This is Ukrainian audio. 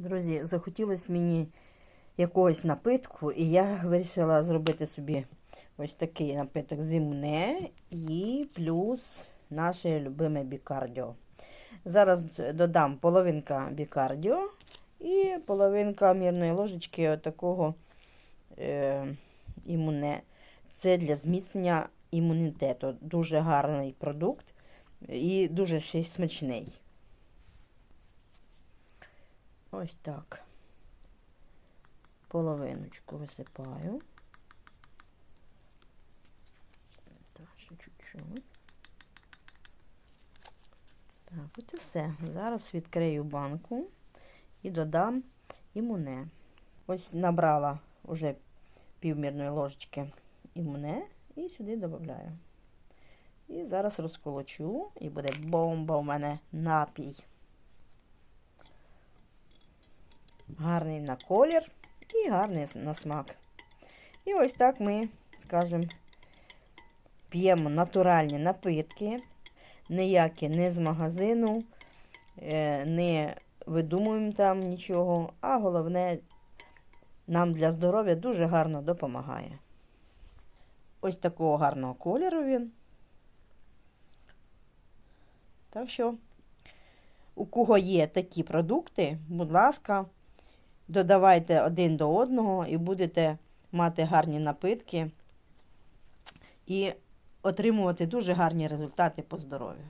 Друзі, захотілося мені якогось напитку, і я вирішила зробити собі ось такий напиток зимне і плюс наше любиме бікардіо. Зараз додам половинка бікардіо і половинка мірної ложечки такого е, імуне. Це для зміцнення імунітету. Дуже гарний продукт і дуже ще смачний. Ось так. Половиночку висипаю. Так, ще чуть-чуть. Так, от і все. Зараз відкрию банку і додам імуне. Ось набрала вже півмірної ложечки імуне і сюди додаю. І зараз розколочу, і буде бомба у мене напій. Гарний на колір і гарний на смак. І ось так ми, скажімо, п'ємо натуральні напитки, ніякі не з магазину, е, не видумуємо там нічого, а головне, нам для здоров'я дуже гарно допомагає. Ось такого гарного кольору він. Так що, у кого є такі продукти, будь ласка, додавайте один до одного і будете мати гарні напитки і отримувати дуже гарні результати по здоров'ю.